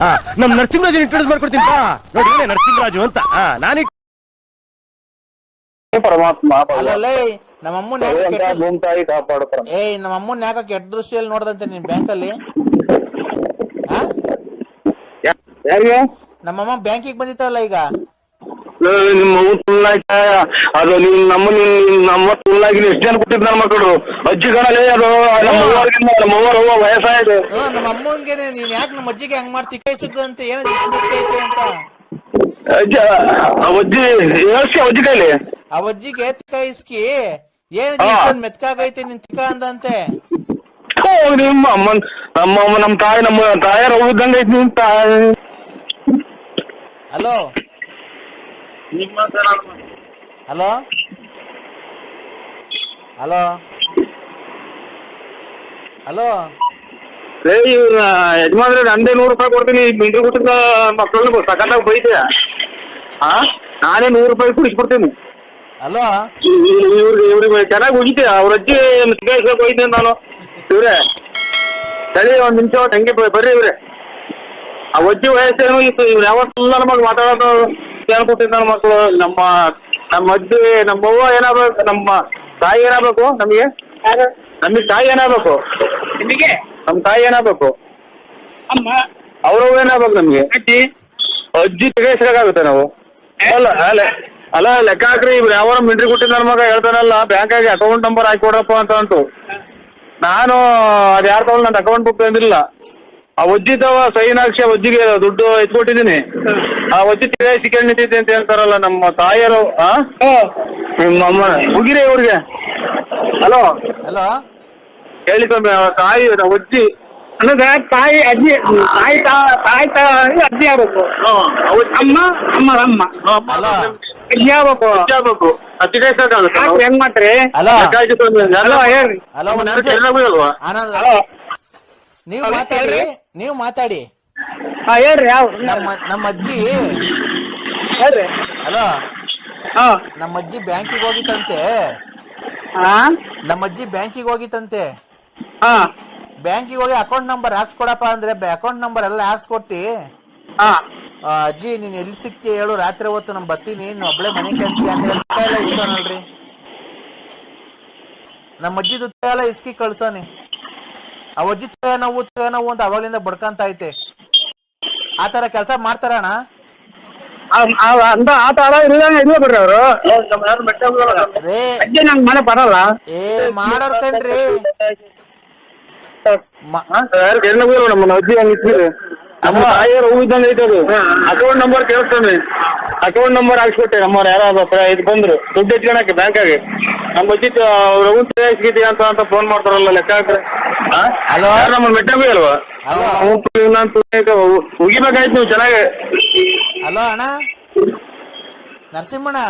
ಆ, ನಮ್ ನರಸಿಂಹರಾಜ್ ಇಂಟ್ರೊಡ್ಯೂಸ್ ಮಾಡ್ಕೊಡ್ತೀನಿ ಬಾ. ನೋಡಿ ನರಸಿಂಹರಾಜು ಅಂತ. ನಾನಿ ಪರಮಾತ್ಮ ಅಲ್ಲಲ್ಲೇ ನಮ್ಮಮ್ಮನ ಯಾಕೆ ಭಗವಂತ ಕೆಟ್ಟ ಭೂಮಿ ತಾಯಿ ಕಾಪಾಡು ಪರಮಾತ್ಮ. ಏಯ್ ನಮ್ಮಮ್ಮನ ಯಾಕೆ ಕೆಟ್ಟ ದೃಷ್ಟಿಯಲ್ಲಿ ನೋಡ್ದಂತೆ ನಿನ್ ಬ್ಯಾಂಕಲ್ಲಿ? ಅಲ್ಲಿ ನಮ್ಮಮ್ಮ ಬ್ಯಾಂಕಿಗೆ ಬಂದಿತ್ತಲ್ಲ ಈಗ. ನಿಮ್ಮ ಅವ್ವ ತುಳ್ಳಾಯ್ತ ಅದು ನಿಮ್ ನಮ್ಮ ನಿಮ್ ನಮ್ಮ ತುಳ್ಳಾಗಿ ಎಷ್ಟು ಜನ ಕೊಟ್ಟಿದ್ ನನ್ನ ಮಕ್ಕಳು? ಅಜ್ಜಿ ಕಣಲೇ ಅದು ನಮ್ಮ ಅವ್ವರ ಅವ್ವ ವಯಸ್ಸಾಯ್ತು. ನಮ್ಮ ಅಮ್ಮಂಗೇನೆ ನೀನ್ ಯಾಕೆ ನಮ್ಮ ಅಜ್ಜಿಗೆ ಹಂಗ್ ಮಾಡ್ತಿ? ತಿಕ್ಕೈಸಿದ್ದು ಅಂತ ಏನೋ ಐತೆ ಅಂತ? ಅಜ್ಜ ಆ ಅಜ್ಜಿ ಎಷ್ಟು ಅಜ್ಜಿ ಕೈಲಿ. ಆ ಅಜ್ಜಿಗೆ ತಿಕ್ಕೈಸ್ಕಿ ಏನ್ ಹಾ. ಇಷ್ಟೊಂದ್ ಮೆತ್ಕಾಗೈತೆ ನಿನ್ ತಿಕ್ಕ ಅಂದಂತೆ? ಥು, ನಿಮ್ಮ ಅಮ್ಮನ್ ನಮ್ಮ ಅಮ್ಮ ನಮ್ಮ ತಾಯಿ ನಮ್ಮ ತಾಯರ ಇದ್ದಂಗೆ ಐತಿ ನಿಮ್ ತಾಯಿ. ಹಲೋ? ಹಲೋ? ಹಲೋ? ಹಲೋ? ಏ ಇವ್ರ ಯಜಮಾನ್ರೆ ನಂದೇ ನೂರು ರೂಪಾಯಿ ಕೊಡ್ತೀನಿ ಮಿಂಡಿ ಕೊಟ್ಟಿದ್ದ ಮಕ್ಕಳನ್ನ ಸಖತ್ತಾಗಿ ಬೈತೀಯ ಹಾ ನಾನೇ ನೂರು ರೂಪಾಯಿ ಕುಡಿಸ್ಬಿಡ್ತೀನಿ ಹಲೋ? ಇವ್ರಿಗೆ ಇವ್ರಿಗೆ ಚೆನ್ನಾಗಿ ಉಗಿತೀಯ ಅವ್ರ ಅಜ್ಜಿ ಸಿಗಾಯಿಸ್ಬೇಕು ಹೋಯ್ತೀನಿ ನಾನು. ಇವ್ರೆ ಸರಿ ಒಂದ್ ನಿಮಿಷ ಹಂಗೆ ಬರ್ರಿ ಇವ್ರೆ. ಆ ಅಜ್ಜಿ ವಯಸ್ಸೇನು ಇತ್ತು ಇವ್ರು ಯಾವತ್ತು ನನ್ನ ಮಗ ಮಾತಾಡೋದು ಹೇಳ್ಕೊಟ್ಟಿದ್ದ ನನ್ನ ಮಕ್ಕಳು ನಮ್ಮ ನಮ್ಮ ಅಜ್ಜಿ ನಮ್ಮ ಅವ್ವ ಏನಾಗ್ಬೇಕು ನಮ್ಮ ತಾಯಿ ಏನಾಗ್ಬೇಕು ನಮಗೆ? ನಮಗೆ ತಾಯಿ ಏನಾಗ್ಬೇಕು? ನಿಮಗೆ? ನಮ್ಮ ತಾಯಿ ಏನಾಗ್ಬೇಕು? ಅಮ್ಮ? ಅವ್ರವ್ ಏನಾಗ್ಬೇಕು ನಮ್ಗೆ? ಅಜ್ಜಿ? ಅಜ್ಜಿ ತೆಗೆಸ್ಬೇಕಾಗುತ್ತೆ ನಾವು. ಅಲ್ಲ ಅಲ್ಲ ಅಲ್ಲ ಲೆಕ್ಕ ಹಾಕ್ರಿ ಇವ್ರು ಯಾವ ಮಿಂಟ್ರಿ ಕೊಟ್ಟಿದ್ದ ನನ್ನ ಮಗ ಹೇಳ್ತಾನಲ್ಲ ಬ್ಯಾಂಕಾಗಿ ಅಕೌಂಟ್ ನಂಬರ್ ಹಾಕಿ ಕೊಡಪ್ಪ ಅಂತ ಅಂತು. ನಾನು ಅದ್ ಯಾರು ತಗೊಂಡು ನನ್ನ ಅಕೌಂಟ್ ಬುಕ್ ತಂದಿಲ್ಲ. ಆ ಒಜ್ಜಿದವ ಸೈನ್ ಹಾಕ್ಸಿ ಒಜ್ಜಿಗೆ ದುಡ್ಡು ಎತ್ಕೊಟ್ಟಿದ್ದೀನಿ. ಆ ಒಜ್ಜಿ ತಿರೇ ಸಿಕ್ಕಂಡ್ ನಿಂತಿದ್ದೆ ಅಂತ ಹೇಳ್ತಾರಲ್ಲ ನಮ್ಮ ತಾಯಿಯರು ಆ? ನಿಮ್ಮ ಅಮ್ಮ ಹುಗಿರಿ ಇವ್ರಿಗೆ ಹಲೋ. ಹಲೋ. ಹೇಳಿ ಸ್ವಾಮಿ ಆ ತಾಯಿ ಆ ಒಜ್ಜಿ ಅನ್ನೋದ ತಾಯಿ ಅಜ್ಜಿ ತಾಯಿ ತಾ- ತಾಯಿ ತಾ- ಅಜ್ಜಿ ಆಗ್ಬೇಕು. ಅಮ್ಮ ಅಮ್ಮ ಅಮ್ಮ. ಹಲೋ. ಅಜ್ಜಿ ಆಗ್ಬೇಕು. ಅಜ್ಜಿ ಆಗ್ಬೇಕು. ಅದು ತಿರ್ಗಾಯ್ಸಕ್ಕಾಗುತ್ತಾ ನಾವು? ಯಾಕೆ ಹೆಂಗ್ ಮಾಡ್ರಿ ಹಲೋ. ಸ್ವಾಮಿ, ಹಲೋ ಯಾರು- ಹೇಳ್ರಿ. ಹಲೋ ಒಂದ್ ಯಾರು ನಿಮಿಷ. ಚೆನ್ನಾಗಿಲ್ವಾ? ಆನಂದ್ ಹಲೋ. ನೀವು ಹಲೋ, ಮಾತಾಡಿ ಹೇಳ್ರಿ. ನೀವು ಮಾತಾಡಿ. ಹಾ ಹೇಳ್ರಿ ಯಾವ ನಮ್ಮ ನಮ್ಮ ಅಜ್ಜಿ ಹೇಳ್ರಿ. ಹಲೋ. ಹಾ. ನಮ್ಮ ಅಜ್ಜಿ ಬ್ಯಾಂಕಿಗೆ ಹೋಗಿತಂತೆ ಹಾ ನಮ್ಮ ಅಜ್ಜಿ ಬ್ಯಾಂಕಿಗೆ ಹೋಗಿತಂತೆ ಹಾ. ಬ್ಯಾಂಕಿಗೆ ಹೋಗಿ ಅಕೌಂಟ್ ನಂಬರ್ ಹಾಕ್ಸ್ಕೊಡಪ್ಪ ಅಂದ್ರೆ ಅಕೌಂಟ್ ನಂಬರ್ ಎಲ್ಲ ಹಾಕ್ಸ್ಕೊಟ್ಟಿ. ಹಾ. ಆ, ಅಜ್ಜಿ ನೀನ್ ಎಲ್ಲಿ ಸಿಕ್ತಿ ಹೇಳು ರಾತ್ರಿ ಹೊತ್ತು ನಮ್ ಬತ್ತೀನಿ ನೀನ್ ಒಬ್ಳೆ ಮನೆ ಕಂತಿ ಅಂತ ಹೇಳಿ ತುತ್ತ ಎಲ್ಲ ಇಸ್ಕೊನಲ್ರಿ. ನಮ್ಮ ಅಜ್ಜಿ ತುತ್ತ ಎಲ್ಲ ಇಸ್ಕಿ ಕಳ್ಸೋನಿ. ತಲೆ ನೋವು ನೋವು ಅಂತ ಅವಾಗ್ಲಿಂದ ಬಡ್ಕಂತ ಐತೆ. ಆ ತರ ಕೆಲಸ ಮಾಡ್ತಾರಣ ಆ- ಆ- ಅಂತ ಆಟ ಆಡ ಇಲ್ಲ ಇಲ್ಲ ಬಿಡ್ರಿ ಅವರು. ರೇ ಅಜ್ಜಿ ನಂಗೆ ಮನೆ ಬರಲ್ಲ. ಏ ಮಾಡೋರ್ ಕಣ್ರಿ. ಮ- ಯಾರು ಚೆನ್ನಾಗಿಲ್ವ ನಮ್ಮ ಅಜ್ಜಿ ಹಂಗೆ ಇಟ್ಟಿರಿ ನಮ್ಮ? ತಾಯಿಯರು ಹೂ. ಇದ್ದಂಗೆ ಅಕೌಂಟ್ ನಂಬರ್ ಕೇಳ್ತಾನೆ ಅಕೌಂಟ್ ನಂಬರ್ ಹಾಕ್ಸ್ಕೊಟ್ಟೆ ನಮ್ಮವ್ರ ಯಾರ ಇದು ಬಂದ್ರು. ದುಡ್ಡು ಎತ್ಕೊಳಕ್ಕೆ ಬ್ಯಾಂಕಾಗೆ ನಮ್ಮ ಅಜ್ಜಿ ರಘು ಸಿಗಿದೀಯ ಅಂತ ಅಂತ ಫೋನ್ ಮಾಡ್ತಾರಲ್ಲ ಲೆಕ್ಕ ಹಾಕ್ರೆ ಹಲೋ? ಯಾರು ನಮ್ಮ ಮೆಟ್ಟಬಿ ಅಲ್ವಾ? ಉಗಿಬೇಕಾಯ್ತು ನೀವು ಚೆನ್ನಾಗಿ. ಹಲೋ ಅಣ್ಣ? ನರಸಿಂಹಣ್ಣ?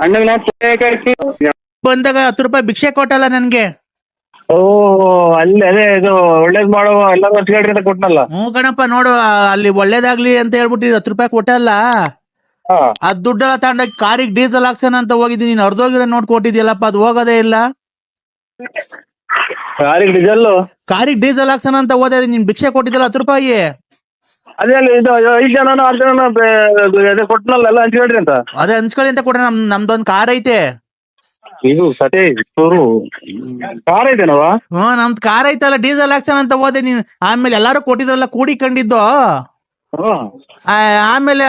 ಅಣ್ಣಗೆ ಬಂದಾಗ ಹತ್ತು ರೂಪಾಯಿ ಭಿಕ್ಷೆ ಕೊಟ್ಟಲ್ಲ ನನ್ಗೆ. ಓ ಅಲ್ಲಿ ಅದೇ ಇದು ಒಳ್ಳೇದ್ ಮಾಡೋ ಎಲ್ಲ ಹೇಳ್ರಿ ಅಂತ ಕೊಟ್ನಲ್ಲ? ಹ್ಞೂ ಕಣಪ್ಪ ನೋಡು ಆ, ಅಲ್ಲಿ ಒಳ್ಳೇದಾಗ್ಲಿ ಅಂತ ಹೇಳ್ಬಿಟ್ಟು ಹತ್ತು ರೂಪಾಯಿ ಕೊಟ್ಟಲ್ಲ? ಹಾ. ಅದ್ ದುಡ್ಡೆಲ್ಲ ತಗೊಂಡ ಕಾರಿಗೆ ಡೀಸೆಲ್ ಹಾಕ್ಸೋಣ ಅಂತ ಹೋಗಿದ್ದೀನಿ. ನೀನ್ ಅರ್ಧೋಗಿರೋ ನೋಟ್ ಕೊಟ್ಟಿದ್ಯಲ್ಲಪ್ಪ ಅದು ಹೋಗೋದೇ ಇಲ್ಲ. ಕಾರಿಗೆ ಡೀಸೆಲ್ ಕಾರಿಗೆ ಡೀಸೆಲ್ ಹಾಕ್ಸೋಣ ಅಂತ ಹೋದೆ ನೀನ್ ಭಿಕ್ಷೆ ಕೊಟ್ಟಿದ್ದಲ್ಲ ಹತ್ತು ರೂಪಾಯಿ. ಅದೇ ಅಲ್ಲಿ ಇದು ಐದು ಆರು ಅದೇ ಕೊಟ್ನಲ್ಲ ಎಲ್ಲ ಹಂಚ್ಕೊಳ್ರಿ ಅಂತ? ಅದೇ ಹಂಚ್ಕೊಳ್ಳಿ ಅಂತ ಕೊಡ್ರಿ ನಮ್ ನಮ್ದೊಂದ್ ಕಾರ್ ಐತೆ. ಇದು ಸತೆ ಚೂರು ಕಾರ್ ಐತೆನವ ಹಾ ನಮ್ದು ಕಾರ್ ಐತಲ್ಲ ಡೀಸೆಲ್ ಆಕ್ಷನ್ ಅಂತ ಹೋದೆ ನೀನ್. ಆಮೇಲೆ ಎಲ್ಲಾರು ಕೊಟ್ಟಿದ್ರಲ್ಲ ಕೂಡಿ ಕಂಡಿದ್ದು? ಆಮೇಲೆ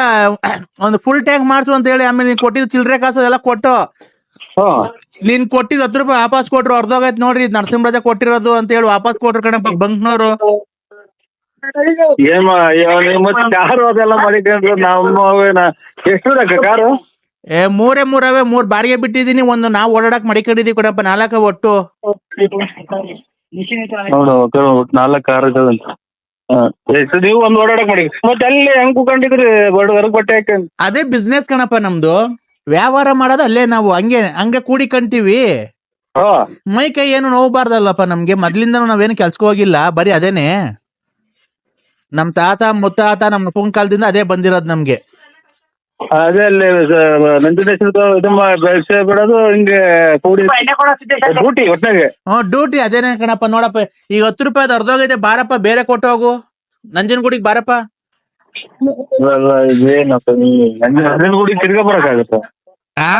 ಒಂದು ಫುಲ್ ಟ್ಯಾಂಕ್ ಮಾಡ್ಸು ಅಂತ ಹೇಳಿ ಆಮೇಲೆ ನೀನ್ ಕೊಟ್ಟಿದ್ದು ಚಿಲ್ರೆ ಕಾಸು ಎಲ್ಲ ಕೊಟ್ಟು. ನೀನ್ ಕೊಟ್ಟಿದ್ ಹತ್ತು ರೂಪಾಯಿ ವಾಪಸ್ ಕೊಟ್ರು ಅರ್ಧೋಗೈತ್ ನೋಡ್ರಿ ಇದ್ ನರಸಿಂಹರಾಜ ಕೊಟ್ಟಿರೋದು ಅಂತ ಹೇಳಿ ವಾಪಸ್ ಕೊಟ್ರು ಕಣಪ್ಪ ಬಂಕ್ನವ್ರು. ಏನ್ ಮತ್ತೆ ಕಾರು ಅದೆಲ್ಲ ಮಾಡಿಕೊಂಡ್ರು ನಮ್ಮ ಎಷ್ಟು ಕಾರು ಏ ಮೂರೇ ಮೂರವೆ ಮೂರ್ ಬಾಡಿಗೆ ಬಿಟ್ಟಿದೀನಿ ಒಂದು ನಾವ್ ಓಡಾಡಕ್ ಮಡಿಕೊಂಡಿದೀವಿ ಕಣಪ್ಪ ನಾಲ್ಕ ಒಟ್ಟು. ನೋಡು ನಾಲ್ಕು ಕಾರ್ ಇದಾವಂತ ನೀವು ಒಂದ್ ಓಡಾಡಕ್ ಮಾಡಿ. ಮತ್ತೆ ಅಲ್ಲಿ ಹೆಂಗ್ ಕುಕೊಂಡಿದ್ರಿ ಹೊರಗ್ ಬಟ್ಟೆ ಹಾಕೊಂಡ್ ಅದೇ ಬಿಸ್ನೆಸ್ ಕಣಪ್ಪ ನಮ್ದು. ವ್ಯವಹಾರ ಮಾಡೋದು ಅಲ್ಲೇ ನಾವು ಹಂಗೆ ಹಂಗೆ ಕೂಡಿಕಂತೀವಿ ಹಾ. ಮೈ ಕೈ ಏನು ನೋವ್ಬಾರ್ದಲ್ಲಪ್ಪ ನಮ್ಗೆ ಮೊದ್ಲಿಂದ ನಾವೇನು ಕೆಲ್ಸಕ್ಕೆ ಹೋಗಿಲ್ಲ ಬರೀ ಅದೇನೆ. ನಮ್ ತಾತ ಮುತ್ತಾತ ನಮ್ ಪುಂಕಾಲದಿಂದ ಕಾಲದಿಂದ ಅದೇ ಬಂದಿರೋದು ನಮ್ಗೆ. ಅದೇ ಅಲ್ಲಿ ನಂಜುಂಡೇಶ್ವರ ಇದು ಮಾ- ಬೆಳ್ಸಿ ಬಿಡೋದು ಹಿಂಗೆ ಕೂಡಿ ಡ್ಯೂಟಿ ಒಟ್ನಾಗೆ ಹ್ಮ್ ಡ್ಯೂಟಿ ಅದೇನೆ ಕಣಪ್ಪ ನೋಡಪ್ಪ ಈಗ ಹತ್ತು ರೂಪಾಯಿ ಅರ್ಧೋಗೈತೆ ಬಾರಪ್ಪ ಬೇರೆ ಕೊಟ್ಟು ಹೋಗು ನಂಜನಗೂಡಿಗೆ ಬಾರಪ್ಪ ಅಲ್ಲ ಇದೇನಪ್ಪ ನಂಜನಗೂಡಿ ತಿರ್ಗಾ ಬರಕಾಗತ್ತ ಆ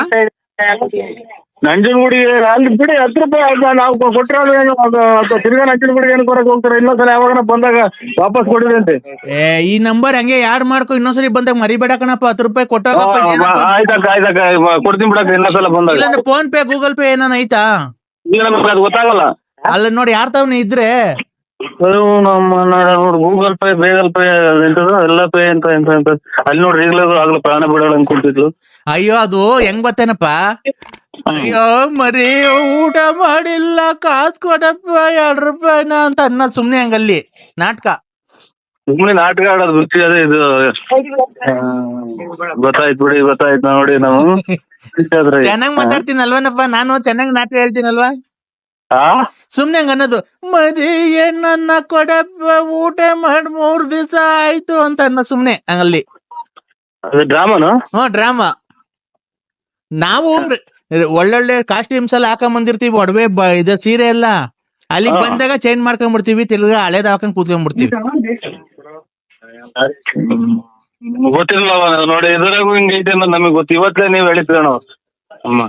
ನಂಜನಗೂಡಿಗೆ ಅಲ್ಲಿ ಬಿಡಿ ಹತ್ತು ರೂಪಾಯಿ ನಾವು ಕೊಟ್ಟರೆ ಏನು ತಿರ್ಗಾ ನಂಜನಗೂಡಿಗೆ ಏನು ಕೊರಕ್ ಹೋಗ್ತಾರೆ? ಇನ್ನೊಂದ್ಸಲ ಯಾವಾಗ ಬಂದಾಗ ವಾಪಸ್ ಕೊಡಿದೆ ಅಂತ. ಏ ಈ ನಂಬರ್ ಹಂಗೆ ಯಾರು ಮಾಡ್ಕೊ ಇನ್ನೊಂದ್ಸರಿ ಬಂದಾಗ ಮರಿಬೇಡ ಕಣಪ್ಪ ಹತ್ತು ರೂಪಾಯಿ ಕೊಟ್ಟಾಗ ಏನಪ್ಪ? ಆಯ್ತಕ್ಕ ಆಯ್ತಕ್ಕ ಕೊಡ್ತೀನಿ ಬಿಡಕ್ಕ ಇನ್ನೊಂದ್ಸಲ ಬಂದಾಗ. ಇಲ್ಲಾಂದ್ರೆ ಫೋನ್ ಪೇ ಗೂಗಲ್ ಪೇ ಏನಾನ ಐತಾ? ನಮ್ಗೆ ಅದು ಗೊತ್ತಾಗಲ್ಲ. ಅಲ್ಲ ನೋಡಿ ಯಾರ ತಾವ್ನ ಇದ್ರೆ? ನಮ್ಮ ನೋಡಿ ಗೂಗಲ್ ಪೇ ಬೇಗಲ್ ಪೇ ಎಂತದ ಎಲ್ಲ ಪೇ ಅಂತ ಎಂತ ಎಂತ. ಅಲ್ಲಿ ನೋಡ್ರಿ ಈಗಲೂ ಆಗ್ಲೂ ಪ್ರಾಣ ಬಿಡೋಣ ಅನ್ಕೊಂತಿದ್ಲು ಅಯ್ಯೋ ಅದು ಹೆಂಗ್ ಬತ್ತೇನಪ್ಪ ಅಯ್ಯೋ ಮರಿ ಊಟ ಮಾಡಿಲ್ಲ ಕಾಸ್ ಕೊಡಪ್ಪ ಎರಡ್ ರೂಪಾಯಿನ ಅಂತ ಅನ್ನ ಸುಮ್ನೆ ಹಂಗಲ್ಲಿ. ನಾಟಕ. ಸುಮ್ನೆ ನಾಟಕ ಆಡೋದು ಅದೇ ಇದು. ಗೊತ್ತಾಯ್ತು ಬಿಡಿ ಗೊತ್ತಾಯ್ತು ನೋಡಿ ನಾವು. ಚೆನ್ನಾಗಿ ಮಾತಾಡ್ತೀನಲ್ವನಪ್ಪ ನಾನು ಚೆನ್ನಾಗ್ ನಾಟಕ ಹೇಳ್ತೀನಲ್ವಾ? ಆ? ಸುಮ್ನೆ ಹಂಗ ಅನ್ನೋದು ಮರಿ ಏನನ್ನ ಕೊಡಪ್ಪ ಊಟ ಮಾಡಿ ಮೂರ್ ದಿವಸ ಆಯ್ತು ಅಂತ ಅನ್ನೋ ಸುಮ್ನೆ ಹಂಗಲ್ಲಿ. ಅದು ಡ್ರಾಮಾನು? ಹ್ಮ್ ಡ್ರಾಮಾ. ನಾವು ಒಳ್ಳೊಳ್ಳೆ ಕಾಸ್ಟ್ಯೂಮ್ಸ್ ಎಲ್ಲ ಹಾಕೊಂಡ್ ಬಂದಿರ್ತೀವಿ ಒಡವೆ ಬ- ಇದು ಸೀರೆ ಎಲ್ಲ. ಅಲ್ಲಿಗೆ. ಬಂದಾಗ ಚೇಂಜ್ ಮಾಡ್ಕೊಂಡ್ಬಿಡ್ತೀವಿ ತಿರ್ಗಾ ಹಳೇದ್ ಹಾಕೊಂಡ್ ಕೂತ್ಕೊಂಡ್ಬಿಡ್ತೀವಿ ಗೊತ್ತಿರಲ್ಲ ನೋಡಿ ಇದ್ರಾಗೂ ಹಿಂಗ್ ಐತೆ ಅನ್ನೋದು ನಮಗೆ ಗೊತ್ತು. ಇವತ್ತೇ ನೀವ್ ಹೇಳಿದ್ರ ನಾವು ಅಮ್ಮ.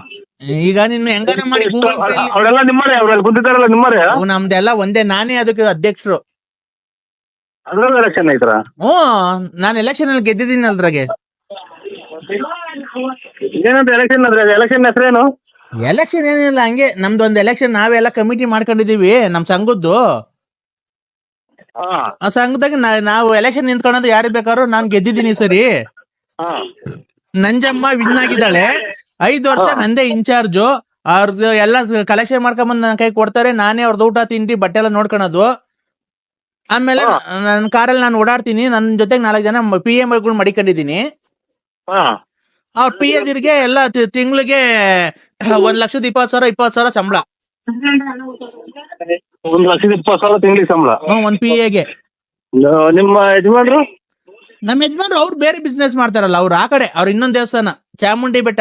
ಈಗ ನಿನ್ನ ಹೆಂಗಾರ ಮಾಡಿ ಪೇ ಅವರೆಲ್ಲ ನಿಮ್ಮರೇ ಅವ್ರಲ್ಲಿ ಕುಂತಿದ್ದಾರಲ್ಲ ನಿಮ್ಮರೇ ನಮ್ದೆಲ್ಲ ಒಂದೇ ನಾನೇ ಅದಕ್ಕೆ ಅಧ್ಯಕ್ಷರು. ಅದ್ರಲ್ಲಿ ಎಲೆಕ್ಷನ್ ಐತ್ರ ಹ್ಮ್ ನಾನ್ ಎಲೆಕ್ಷನ್ ಅಲ್ಲಿ ಗೆದ್ದಿದ್ದೀನಿ ಅದ್ರಾಗೆ. ಏನಂತ ಎಲೆಕ್ಷನ್ ಎಲೆಕ್ಷನ್ ಹೆಸರೇನು? ಎಲೆಕ್ಷನ್ ಏನಿಲ್ಲ ಹಂಗೆ ನಮ್ದು ಒಂದ್ ಎಲೆಕ್ಷನ್ ನಾವೆಲ್ಲ ಕಮಿಟಿ ಮಾಡ್ಕೊಂಡಿದೀವಿ ನಮ್ ಸಂಘದ್ದು. ಆ ಸಂಘದಾಗ ನಾ- ನಾವು ಎಲೆಕ್ಷನ್ ನಿಂತ್ಕೊಳ್ಳೋದು ಯಾರು ಬೇಕಾದ್ರೂ ನಾನ್ ಗೆದ್ದಿದ್ದೀನಿ ಸರಿ. ನಂಜಮ್ಮ ವಿನ್ ಆಗಿದ್ದಾಳೆ. ಐದ್ ವರ್ಷ ನಂದೇ ಇನ್ಚಾರ್ಜು. ಅವ್ರದ್ದು ಎಲ್ಲ ಕಲೆಕ್ಷನ್ ಮಾಡ್ಕೊಂಡ್ ಬಂದ್ ನನ್ನ ಕೈ ಕೊಡ್ತಾರೆ. ನಾನೇ ಅವ್ರದ್ದು ಊಟ ತಿಂಡಿ ಬಟ್ಟೆ ಎಲ್ಲ ನೋಡ್ಕೊಳೋದು. ಆಮೇಲೆ ನನ್ನ ಕಾರಲ್ಲಿ ನಾನು ಓಡಾಡ್ತೀನಿ. ನನ್ನ ಜೊತೆಗೆ ನಾಲ್ಕು ಜನ ಪಿ ಎಂ ಗಳು ಮಡಿಕೊಂಡಿದೀನಿ ಅವ್ರ ಪಿ ಎದಿರ್ಗೆ ಎಲ್ಲ ತಿಂಗಳಿಗೆ ಒಂದ್ ಲಕ್ಷದ ಇಪ್ಪತ್ ಸಾವಿರ ಇಪ್ಪತ್ ಸಾವಿರ ಸಂಬಳ. ಒಂದ್ ಲಕ್ಷದ ಇಪ್ಪತ್ ಸಾವಿರ ತಿಂಗಳಿಗೆ ಸಂಬಳ. ಒಂದ್ ಪಿ ಎಗೆ ನಿಮ್ಮ ಯಜಮಾನ್ರು? ನಮ್ಮ ಯಜಮಾನ್ರು ಅವ್ರು ಬೇರೆ ಬಿಸ್ನೆಸ್ ಮಾಡ್ತಾರಲ್ಲ ಅವ್ರು ಆ ಕಡೆ ಅವ್ರ ಇನ್ನೊಂದ್ ದೇವಸ್ಥಾನ ಚಾಮುಂಡಿ ಬೆಟ್ಟ.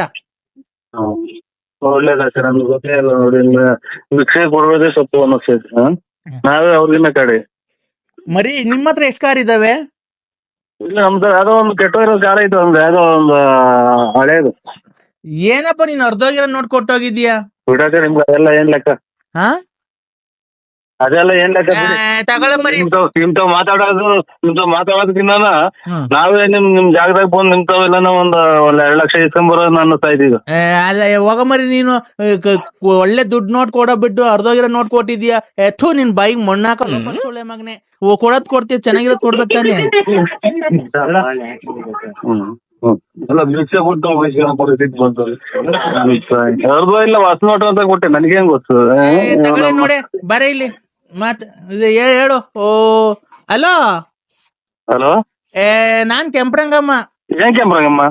ಒಳ್ಳೇದಾಯ್ತು ನಮ್ಗೆ ಗೊತ್ತೇ ಇಲ್ಲ ನೋಡಿ ಇನ್ನು ಭಿಕ್ಷೆ ಕೊಡೋದೇ ಸೊಪ್ಪು ಅನ್ನಿಸ್ತೈತಿ ಹ? ನಾವೇ ಅವ್ರಿಗಿನ್ನ ಕಡೆ. ಮರಿ ನಿಮ್ಮ ಹತ್ರ ಎಷ್ಟ್ ಕಾರ್ ಇದಾವೆ? ಇಲ್ಲ ನಮ್ದು ಯಾವ್ದೋ ಒಂದು ಕೆಟ್ಟೋಗಿರೋ ಗಾರ ಇತ್ತು ಒಂದು ಯಾವ್ದೋ ಒಂದು ಹಳೇದು. ಏನಪ್ಪ ನೀನ್ ಅರ್ಧೋಗಿರೋ ನೋಡ್ ಕೊಟ್ಟೋಗಿದ್ಯಾ ಬಿಡಕ್ಕೆ ನಿಮ್ಗೆ ಅದೆಲ್ಲ ಏನ್ ಲೆಕ್ಕ? ಹಾ? ಅದೆಲ್ಲ ಏನ್ ಲೆಕ್ಕ ಬಿಡಿ. ಮರಿ. ನಿಮ್ತಾವ್ ನಿಮ್ತಾವ್ ಮಾತಾಡೋದು ನಿಮ್ತಾವ್ ಮಾತಾಡೋದಕ್ಕಿಂತ ಹ್ಮ್. ನಾವೇ ನಿಮ್ ನಿಮ್ ಜಾಗದಾಗ ಬಂದು ನಿಮ್ತಾವೆಲ್ಲ ಒಂದ್ ಒಂದ್ ಎರಡ್ ಲಕ್ಷ ಇಸ್ಕೊಂಬರೋದು ಅನ್ನಿಸ್ತಾ ಇದೀಗ ಏ, ಅಲ್ಲ ಹೋಗ ಮರಿ ನೀನು. ಏ, ಕ- ಕ- ಒಳ್ಳೆ ದುಡ್ಡು ನೋಟ್ ಕೊಡೋ ಬಿಟ್ಟು ಅರ್ಧೋಗಿರೋ ನೋಟ್ ಕೊಟ್ಟಿದ್ಯಾ ಎಥು ನಿನ್ ಬಾಯಿಗೆ ಮಣ್ಣಾಕ ಸೊಳ್ಳೆ ಮಗನೆ. ಓ ಕೊಡೋದ್ ಕೊಡ್ತೀಯ ಚೆನ್ನಾಗಿರೋದ್ ಕೊಡ್ಬೇಕು ತಾನೆ? ಹ್ಮ್. ಹ್ಮ್. ಎಲ್ಲ ಭಿಕ್ಷೆ ಕೊಟ್ಟು ಬಂತು. ಅವ್ರದ್ದು ಇಲ್ಲ ಅಂತ ಕೊಟ್ಟೆ ನನಗೇನ್ ಗೊತ್ತು? ಏ, ತಗೊಳ್ಳಿ ನೋಡೆ ಬರ ಇಲ್ಲಿ. ಮಾತ್ ಇದು ಹೇಳ್- ಹೇಳು. ಓ ಹಲೋ? ಹಲೋ? ಏ ನಾನ್ ಕೆಂಪ್ರಂಗಮ್ಮ. ಏನ್ ಕೆಂಪ್ರಂಗಮ್ಮ?